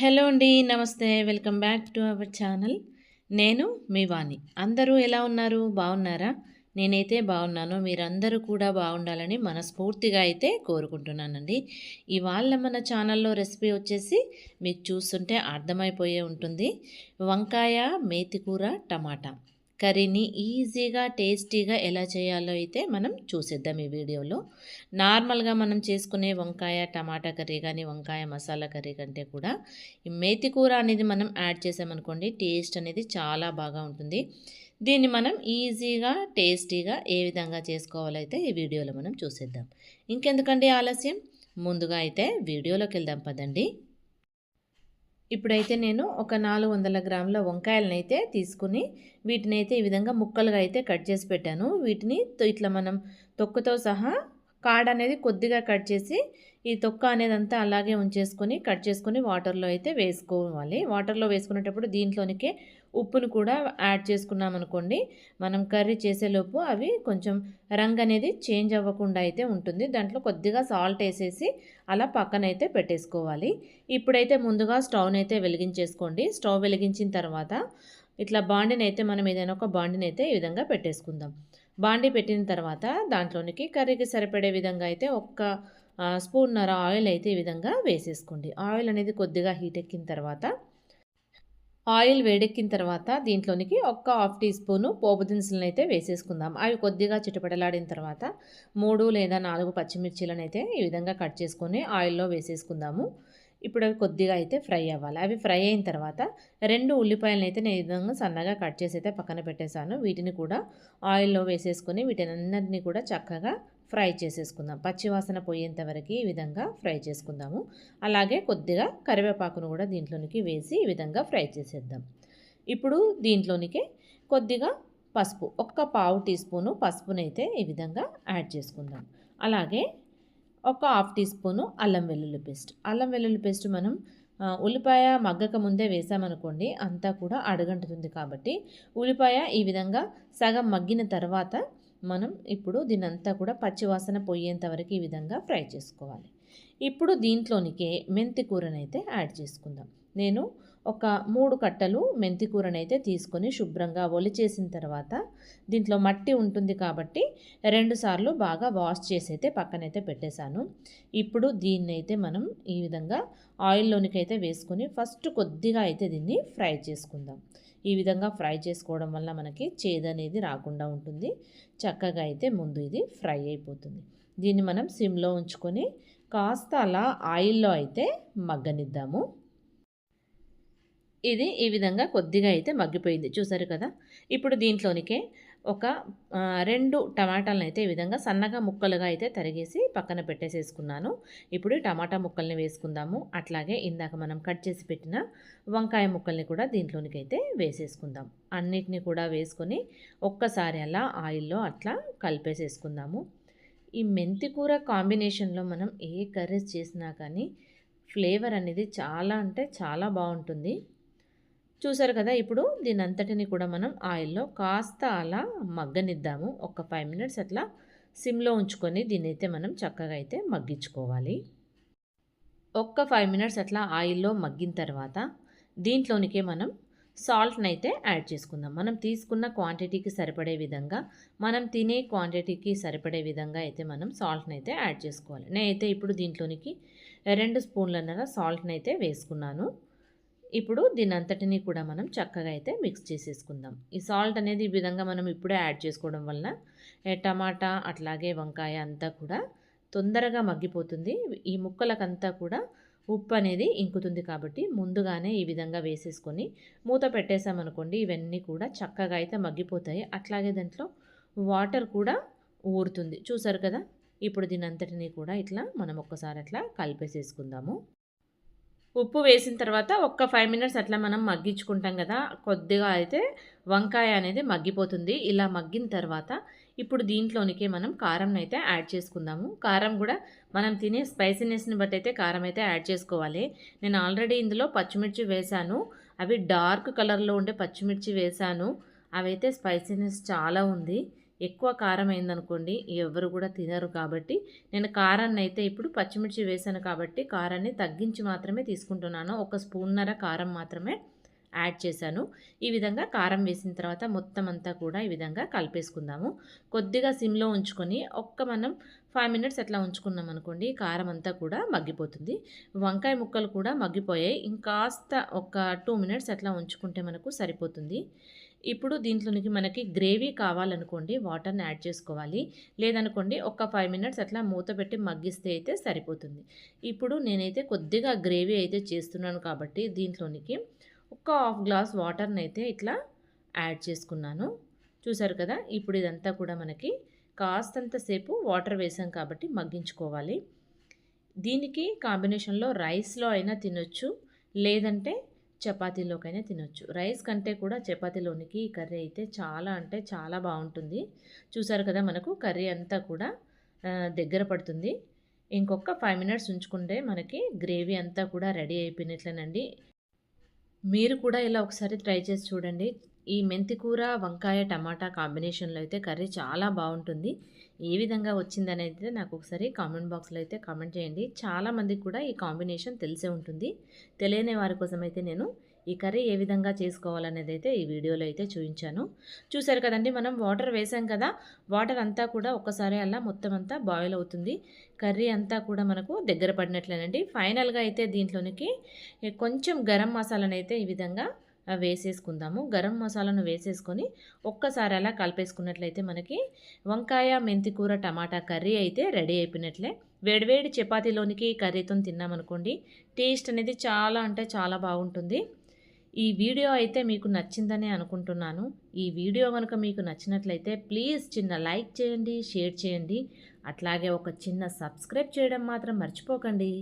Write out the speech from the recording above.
Hello అండి నమస్తే. Welcome back to our channel. నేను మీ వాణి. అందరూ ఎలా ఉన్నారు? బాగున్నారా? నేనైతే బాగున్నాను. మీరందరూ కూడా బాగుండాలని మనస్ఫూర్తిగా అయితే కోరుకుంటున్నానండి. ఇవాళ మన ఛానల్లో రెసిపీ వచ్చేసి మీకు చూస్తుంటే అర్థమైపోయే ఉంటుంది. వంకాయ మేతికూర టమాటా. కర్రీని ఈజీగా టేస్టీగా ఎలా చేయాలో అయితే మనం చూసేద్దాం ఈ వీడియోలో. నార్మల్గా మనం చేసుకునే వంకాయ టమాటా కర్రీ కానీ వంకాయ మసాలా కర్రీ కంటే కూడా ఈ మేతి కూర అనేది మనం యాడ్ చేసామనుకోండి టేస్ట్ అనేది చాలా బాగా ఉంటుంది. దీన్ని మనం ఈజీగా టేస్టీగా ఏ విధంగా చేసుకోవాలైతే ఈ వీడియోలో మనం చూసేద్దాం. ఇంకెందుకండి ఆలస్యం? ముందుగా అయితే వీడియోలోకి వెళ్దాం పదండి. ఇప్పుడైతే నేను ఒక నాలుగు వందల గ్రాముల వంకాయలనైతే అయితే తీసుకుని వీటిని అయితే ఈ విధంగా ముక్కలుగా అయితే కట్ చేసి పెట్టాను. వీటిని ఇట్లా మనం తొక్కుతో సహా కాడ అనేది కొద్దిగా కట్ చేసి ఈ తొక్క అనేది అంతా అలాగే ఉంచేసుకొని కట్ చేసుకొని వాటర్లో అయితే వేసుకోవాలి. వాటర్లో వేసుకునేటప్పుడు దీంట్లోనికే ఉప్పును కూడా యాడ్ చేసుకున్నాం అనుకోండి మనం కర్రీ చేసేలోపు అవి కొంచెం రంగు అనేది చేంజ్ అవ్వకుండా అయితే ఉంటుంది. దాంట్లో కొద్దిగా సాల్ట్ వేసేసి అలా పక్కనైతే పెట్టేసుకోవాలి. ఇప్పుడైతే ముందుగా స్టవ్ని అయితే వెలిగించేసుకోండి. స్టవ్ వెలిగించిన తర్వాత ఇట్లా బాండిని అయితే మనం ఏదైనా ఒక బాండిని అయితే ఈ విధంగా పెట్టేసుకుందాం. బాండి పెట్టిన తర్వాత దాంట్లోనికి కర్రీకి సరిపడే విధంగా అయితే ఒక్క స్పూన్నర ఆయిల్ అయితే ఈ విధంగా వేసేసుకోండి. ఆయిల్ అనేది కొద్దిగా హీట్ ఎక్కిన తర్వాత ఆయిల్ వేడెక్కిన తర్వాత దీంట్లోనికి ఒక్క హాఫ్ టీ స్పూను పోపు దినుసులను అయితే వేసేసుకుందాం. అవి కొద్దిగా చిటపటలాడిన తర్వాత మూడు లేదా నాలుగు పచ్చిమిర్చీలను అయితే ఈ విధంగా కట్ చేసుకొని ఆయిల్లో వేసేసుకుందాము. ఇప్పుడు అవి కొద్దిగా అయితే ఫ్రై అవ్వాలి. అవి ఫ్రై అయిన తర్వాత రెండు ఉల్లిపాయలను అయితే నేను ఈ విధంగా సన్నగా కట్ చేసి అయితే పక్కన పెట్టేశాను. వీటిని కూడా ఆయిల్లో వేసేసుకొని వీటిని కూడా చక్కగా ఫ్రై చేసేసుకుందాం. పచ్చివాసన పోయేంత వరకు ఈ విధంగా ఫ్రై చేసుకుందాము. అలాగే కొద్దిగా కరివేపాకును కూడా దీంట్లోనికి వేసి ఈ విధంగా ఫ్రై చేసేద్దాం. ఇప్పుడు దీంట్లోనికి కొద్దిగా పసుపు ఒక్క పావు టీ స్పూను పసుపునైతే ఈ విధంగా యాడ్ చేసుకుందాం. అలాగే ఒక హాఫ్ టీ స్పూను అల్లం వెల్లుల్లి పేస్ట్. అల్లం వెల్లుల్లి పేస్ట్ మనం ఉల్లిపాయ మగ్గక ముందే వేసామనుకోండి అంతా కూడా అడగంటుతుంది కాబట్టి ఉల్లిపాయ ఈ విధంగా సగం మగ్గిన తర్వాత మనం ఇప్పుడు దీనంతా కూడా పచ్చివాసన పోయేంత వరకు ఈ విధంగా ఫ్రై చేసుకోవాలి. ఇప్పుడు దీంట్లోనికే మెంతి కూరనైతే యాడ్ చేసుకుందాం. నేను ఒక మూడు కట్టలు మెంతి కూరనైతే తీసుకొని శుభ్రంగా ఒలిచేసిన తర్వాత దీంట్లో మట్టి ఉంటుంది కాబట్టి రెండుసార్లు బాగా వాష్ చేసి అయితే పక్కనైతే పెట్టేశాను. ఇప్పుడు దీన్నైతే మనం ఈ విధంగా ఆయిల్లోనికైతే వేసుకొని ఫస్ట్ కొద్దిగా అయితే దీన్ని ఫ్రై చేసుకుందాం. ఈ విధంగా ఫ్రై చేసుకోవడం వల్ల మనకి చేదు అనేది రాకుండా ఉంటుంది. చక్కగా అయితే ముందు ఇది ఫ్రై అయిపోతుంది. దీన్ని మనం సిమ్లో ఉంచుకొని కాస్త అలా ఆయిల్లో అయితే మగ్గనిద్దాము. ఇది ఈ విధంగా కొద్దిగా అయితే మగ్గిపోయింది. చూసారు కదా? ఇప్పుడు దీంట్లోనికే ఒక రెండు టమాటాలను అయితే ఈ విధంగా సన్నగా ముక్కలుగా అయితే తరిగేసి పక్కన పెట్టేసేసుకున్నాను. ఇప్పుడు టమాటా ముక్కల్ని వేసుకుందాము. అట్లాగే ఇందాక మనం కట్ చేసి పెట్టిన వంకాయ ముక్కల్ని కూడా దీంట్లోనికి అయితే వేసేసుకుందాం. అన్నిటిని కూడా వేసుకొని ఒక్కసారి అలా ఆయిల్లో అట్లా కలిపేసేసుకుందాము. ఈ మెంతి కూర కాంబినేషన్లో మనం ఏ కర్రీస్ చేసినా కానీ ఫ్లేవర్ అనేది చాలా అంటే చాలా బాగుంటుంది. చూసారు కదా ఇప్పుడు దీని అంతటిని కూడా మనం ఆయిల్లో కాస్త అలా మగ్గనిద్దాము. ఒక ఫైవ్ మినిట్స్ అట్లా సిమ్లో ఉంచుకొని దీన్ని అయితే మనం చక్కగా అయితే మగ్గించుకోవాలి. ఒక్క ఫైవ్ మినిట్స్ అట్లా ఆయిల్లో మగ్గిన తర్వాత దీంట్లోనికే మనం సాల్ట్ని అయితే యాడ్ చేసుకుందాం. మనం తీసుకున్న క్వాంటిటీకి సరిపడే విధంగా మనం తినే క్వాంటిటీకి సరిపడే విధంగా అయితే మనం సాల్ట్ని అయితే యాడ్ చేసుకోవాలి. నేనైతే ఇప్పుడు దీంట్లోనికి రెండు స్పూన్లన్నర సాల్ట్ని అయితే వేసుకున్నాను. ఇప్పుడు దీని అంతటినీ కూడా మనం చక్కగా అయితే మిక్స్ చేసేసుకుందాం. ఈ సాల్ట్ అనేది ఈ విధంగా మనం ఇప్పుడే యాడ్ చేసుకోవడం వలన టమాటా అట్లాగే వంకాయ అంతా కూడా తొందరగా మగ్గిపోతుంది. ఈ ముక్కలకంతా కూడా ఉప్పు అనేది ఇంకుతుంది కాబట్టి ముందుగానే ఈ విధంగా వేసేసుకొని మూత పెట్టేసామనుకోండి ఇవన్నీ కూడా చక్కగా అయితే మగ్గిపోతాయి. అట్లాగే దాంట్లో వాటర్ కూడా ఊరుతుంది. చూసారు కదా? ఇప్పుడు దీని అంతటినీ కూడా ఇట్లా మనం ఒక్కసారి అట్లా కలిపేసేసుకుందాము. ఉప్పు వేసిన తర్వాత ఒక్క ఫైవ్ మినిట్స్ అట్లా మనం మగ్గించుకుంటాం కదా కొద్దిగా అయితే వంకాయ అనేది మగ్గిపోతుంది. ఇలా మగ్గిన తర్వాత ఇప్పుడు దీంట్లోనికి మనం కారం అయితే యాడ్ చేసుకుందాము. కారం కూడా మనం తినే స్పైసీనెస్ని బట్టి అయితే కారం అయితే యాడ్ చేసుకోవాలి. నేను ఆల్రెడీ ఇందులో పచ్చిమిర్చి వేశాను అవి డార్క్ కలర్లో ఉండే పచ్చిమిర్చి వేశాను అవైతే స్పైసీనెస్ చాలా ఉంది. ఎక్కువ కారం అయిందనుకోండి ఎవరు కూడా తినరు కాబట్టి. నేను కారాన్ని అయితే ఇప్పుడు పచ్చిమిర్చి వేసాను కాబట్టి కారాన్ని తగ్గించి మాత్రమే తీసుకుంటున్నాను. ఒక స్పూన్నర కారం మాత్రమే యాడ్ చేశాను. ఈ విధంగా కారం వేసిన తర్వాత మొత్తం అంతా కూడా ఈ విధంగా కలిపేసుకుందాము. కొద్దిగా సిమ్లో ఉంచుకొని ఒక్క మనం ఫైవ్ మినిట్స్ అట్లా ఉంచుకున్నాం అనుకోండి కారం అంతా కూడా మగ్గిపోతుంది. వంకాయ ముక్కలు కూడా మగ్గిపోయాయి. ఇంకాస్త ఒక టూ మినిట్స్ అట్లా ఉంచుకుంటే మనకు సరిపోతుంది. ఇప్పుడు దీంట్లోనికి మనకి గ్రేవీ కావాలనుకోండి వాటర్ని యాడ్ చేసుకోవాలి. లేదనుకోండి ఒక ఫైవ్ మినిట్స్ అట్లా మూత పెట్టి మగ్గిస్తే అయితే సరిపోతుంది. ఇప్పుడు నేనైతే కొద్దిగా గ్రేవీ అయితే చేస్తున్నాను కాబట్టి దీంట్లోనికి ఒక హాఫ్ గ్లాస్ వాటర్ని అయితే ఇట్లా యాడ్ చేసుకున్నాను. చూసారు కదా ఇప్పుడు ఇదంతా కూడా మనకి కాస్తంతసేపు వాటర్ వేసాం కాబట్టి మగ్గించుకోవాలి. దీనికి కాంబినేషన్లో రైస్లో అయినా తినొచ్చు. లేదంటే చపాతీలోకైనా తినొచ్చు. రైస్ కంటే కూడా చపాతీలోనికి ఈ కర్రీ అయితే చాలా అంటే చాలా బాగుంటుంది. చూసారు కదా మనకు కర్రీ అంతా కూడా దగ్గర పడుతుంది. ఇంకొక ఫైవ్ మినిట్స్ ఉంచుకుంటే మనకి గ్రేవీ అంతా కూడా రెడీ అయిపోయినట్లేనండి. మీరు కూడా ఇలా ఒకసారి ట్రై చేసి చూడండి. ఈ మెంతికూర వంకాయ టమాటా కాంబినేషన్లో అయితే కర్రీ చాలా బాగుంటుంది. ఏ విధంగా వచ్చిందనేది నాకు ఒకసారి కామెంట్ బాక్స్లో అయితే కామెంట్ చేయండి. చాలామందికి కూడా ఈ కాంబినేషన్ తెలిసే ఉంటుంది. తెలియని వారి కోసం అయితే నేను ఈ కర్రీ ఏ విధంగా చేసుకోవాలనేది అయితే ఈ వీడియోలో అయితే చూపించాను. చూసారు కదండి మనం వాటర్ వేసాం కదా వాటర్ అంతా కూడా ఒక్కసారి అలా మొత్తం అంతా బాయిల్ అవుతుంది. కర్రీ అంతా కూడా మనకు దగ్గర పడినట్లేనండి. ఫైనల్గా అయితే దీంట్లోనికి కొంచెం గరం మసాలాను అయితే ఈ విధంగా వేసేసుకుందాము. గరం మసాలాను వేసేసుకొని ఒక్కసారి అలా కలిపేసుకున్నట్లయితే మనకి వంకాయ మెంతికూర టమాటా కర్రీ అయితే రెడీ అయిపోయినట్లే. వేడివేడి చపాతీలోనికి కర్రీతో తిన్నామనుకోండి టేస్ట్ అనేది చాలా అంటే చాలా బాగుంటుంది. ఈ వీడియో అయితే మీకు నచ్చిందని అనుకుంటున్నాను. ఈ వీడియో కనుక మీకు నచ్చినట్లయితే ప్లీజ్ చిన్న లైక్ చేయండి షేర్ చేయండి. అట్లాగే ఒక చిన్న సబ్స్క్రైబ్ చేయడం మాత్రం మర్చిపోకండి.